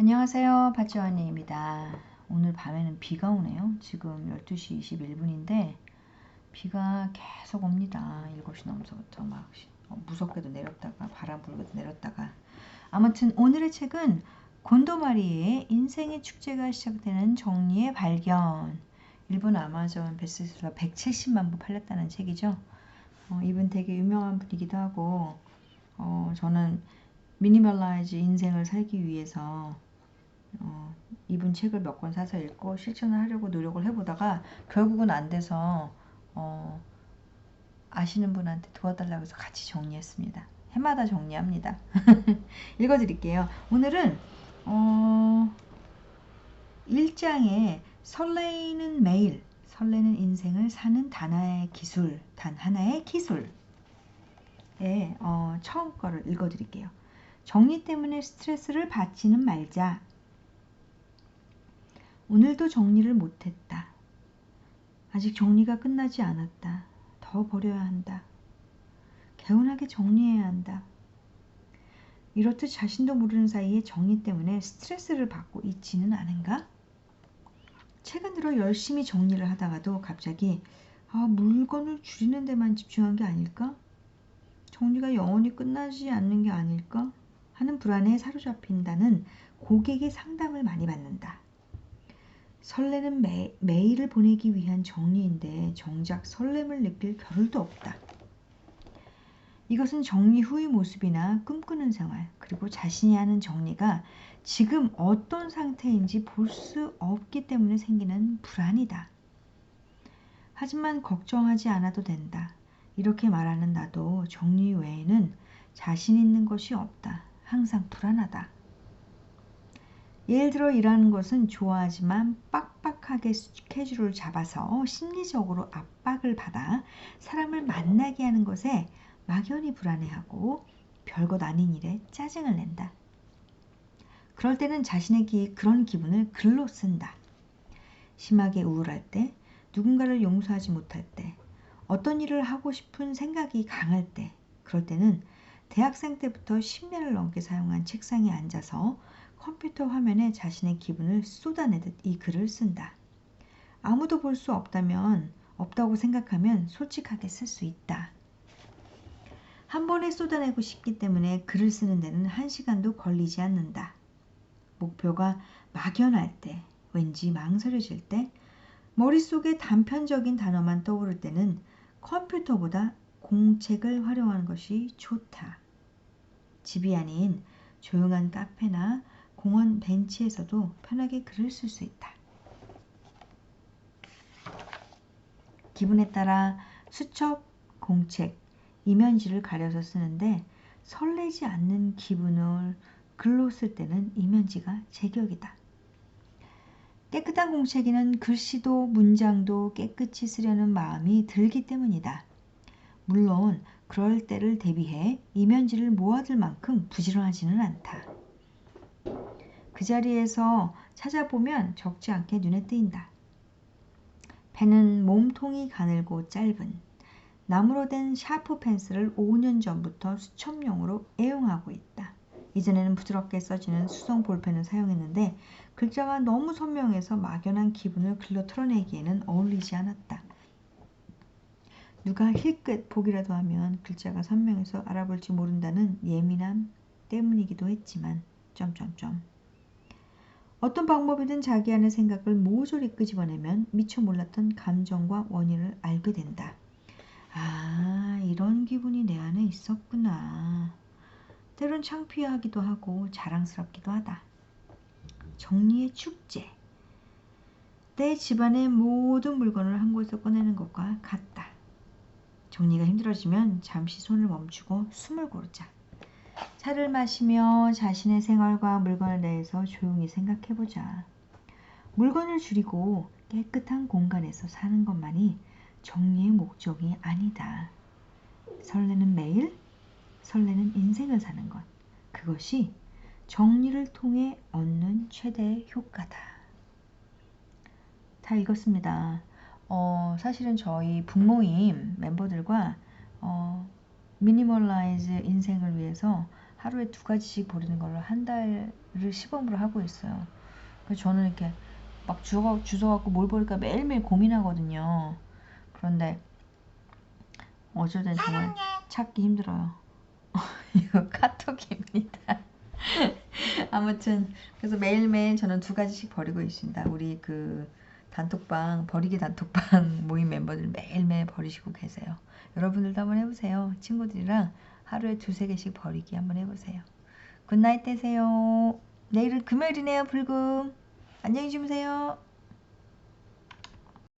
안녕하세요. 박지원입니다. 오늘 밤에는 비가 오네요. 지금 12시 21분인데 비가 계속 옵니다. 7시 넘어서부터 막 어, 무섭게도 내렸다가 바람 불고도 내렸다가 아무튼 오늘의 책은 곤도마리의 인생의 축제가 시작되는 정리의 발견 일본 아마존 베스트셀러 170만 부 팔렸다는 책이죠. 어, 이분 되게 유명한 분이기도 하고 어, 저는 미니멀라이즈 인생을 살기 위해서 어, 이분 책을 몇 권 사서 읽고 실천을 하려고 노력을 해보다가 결국은 안 돼서 어, 아시는 분한테 도와달라고 해서 같이 정리했습니다. 해마다 정리합니다. 읽어드릴게요. 오늘은 어, 1장에 설레이는 매일, 설레는 인생을 사는 단 하나의 기술, 단 하나의 기술 예, 어, 처음 거를 읽어드릴게요. 정리 때문에 스트레스를 받지는 말자. 오늘도 정리를 못했다. 아직 정리가 끝나지 않았다. 더 버려야 한다. 개운하게 정리해야 한다. 이렇듯 자신도 모르는 사이에 정리 때문에 스트레스를 받고 있지는 않은가? 최근 들어 열심히 정리를 하다가도 갑자기 아, 물건을 줄이는 데만 집중한 게 아닐까? 정리가 영원히 끝나지 않는 게 아닐까? 하는 불안에 사로잡힌다는 고객의 상담을 많이 받는다. 설레는 매, 매일을 보내기 위한 정리인데 정작 설렘을 느낄 겨를도 없다. 이것은 정리 후의 모습이나 꿈꾸는 생활, 그리고 자신이 하는 정리가 지금 어떤 상태인지 볼 수 없기 때문에 생기는 불안이다. 하지만 걱정하지 않아도 된다. 이렇게 말하는 나도 정리 외에는 자신 있는 것이 없다. 항상 불안하다. 예를 들어 일하는 것은 좋아하지만 빡빡하게 스케줄을 잡아서 심리적으로 압박을 받아 사람을 만나게 하는 것에 막연히 불안해하고 별것 아닌 일에 짜증을 낸다. 그럴 때는 자신의 기, 그런 기분을 글로 쓴다. 심하게 우울할 때, 누군가를 용서하지 못할 때, 어떤 일을 하고 싶은 생각이 강할 때, 그럴 때는 대학생 때부터 10년을 넘게 사용한 책상에 앉아서 컴퓨터 화면에 자신의 기분을 쏟아내듯 이 글을 쓴다. 아무도 볼 수 없다면 없다고 생각하면 솔직하게 쓸 수 있다. 한 번에 쏟아내고 싶기 때문에 글을 쓰는 데는 한 시간도 걸리지 않는다. 목표가 막연할 때, 왠지 망설여질 때, 머릿속에 단편적인 단어만 떠오를 때는 컴퓨터보다 공책을 활용하는 것이 좋다. 집이 아닌 조용한 카페나 공원 벤치에서도 편하게 글을 쓸 수 있다. 기분에 따라 수첩, 공책, 이면지를 가려서 쓰는데 설레지 않는 기분을 글로 쓸 때는 이면지가 제격이다. 깨끗한 공책에는 글씨도 문장도 깨끗이 쓰려는 마음이 들기 때문이다. 물론 그럴 때를 대비해 이면지를 모아둘 만큼 부지런하지는 않다. 그 자리에서 찾아보면 적지 않게 눈에 띄인다. 펜은 몸통이 가늘고 짧은 나무로 된 샤프 펜슬을 5년 전부터 수첩용으로 애용하고 있다. 이전에는 부드럽게 써지는 수성 볼펜을 사용했는데 글자가 너무 선명해서 막연한 기분을 글로 털어내기에는 어울리지 않았다. 누가 힐끗 보기라도 하면 글자가 선명해서 알아볼지 모른다는 예민함 때문이기도 했지만 점점점 어떤 방법이든 자기 안의 생각을 모조리 끄집어내면 미처 몰랐던 감정과 원인을 알게 된다. 아, 이런 기분이 내 안에 있었구나. 때론 창피하기도 하고 자랑스럽기도 하다. 정리의 축제. 내 집안의 모든 물건을 한 곳에서 꺼내는 것과 같다. 정리가 힘들어지면 잠시 손을 멈추고 숨을 고르자. 차를 마시며 자신의 생활과 물건에 대해서 조용히 생각해보자. 물건을 줄이고 깨끗한 공간에서 사는 것만이 정리의 목적이 아니다. 설레는 매일, 설레는 인생을 사는 것. 그것이 정리를 통해 얻는 최대의 효과다. 다 읽었습니다. 어, 사실은 저희 부모임 멤버들과 어, 미니멀라이즈 인생을 위해서 하루에 두 가지씩 보리는 걸로 한달 시범으로 하고 있어요. 그래서 저는 이렇게 막 주워, 주워갖고 뭘 버릴까 매일매일 고민하거든요. 그런데 땐 정말 찾기 힘들어요. 이거 카톡입니다. 아무튼 그래서 매일매일 저는 두 가지씩 버리고 있습니다. 우리 그 단톡방 버리기 단톡방 모임 멤버들 매일매일 버리시고 계세요. 여러분들도 한번 해보세요. 친구들이랑 하루에 두세 개씩 버리기 한번 해보세요. 굿나잇 되세요. 내일은 금요일이네요. 불금. 안녕히 주무세요.